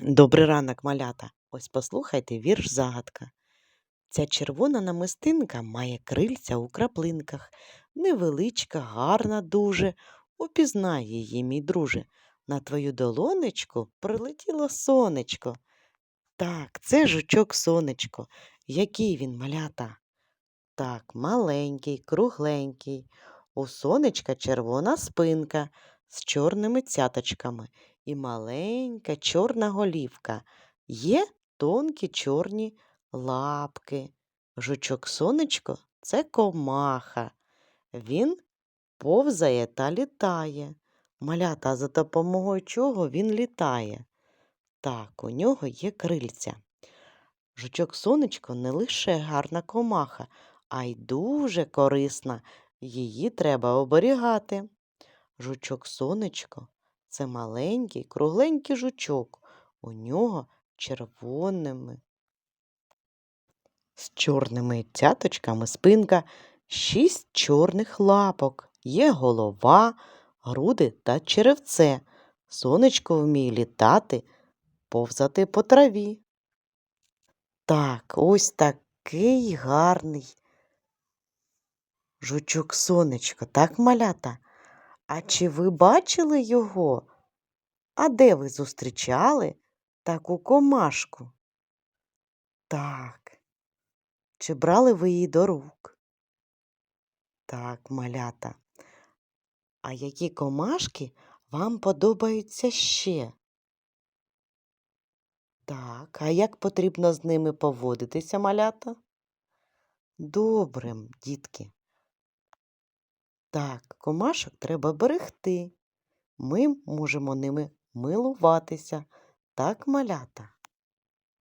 Добрий ранок, малята. Ось послухайте вірш загадка. Ця червона намистинка має крильця у краплинках. Невеличка, гарна дуже. Упізнай її, мій друже. На твою долонечку прилетіло сонечко. Так, це жучок сонечко. Який він, малята? Так, маленький, кругленький. У сонечка червона спинка з чорними цяточками і маленька чорна голівка. Є тонкі чорні лапки. Жучок сонечко це комаха. Він повзає та літає. Малята, за допомогою чого він літає? Так, у нього є крильця. Жучок сонечко не лише гарна комаха, а й дуже корисна. Її треба оберігати. Жучок сонечко це маленький, кругленький жучок. У нього червоними з чорними цяточками спинка, шість чорних лапок. Є голова, груди та черевце. Сонечко вміє літати, повзати по траві. Так, ось такий гарний жучок сонечко, так, малята? А чи ви бачили його? А де ви зустрічали таку комашку? Так. Чи брали ви її до рук? Так, малята. А які комашки вам подобаються ще? Так, а як потрібно з ними поводитися, малята? Добре, дітки. Так, комашок треба берегти. Ми можемо ними милуватися. Так, малята.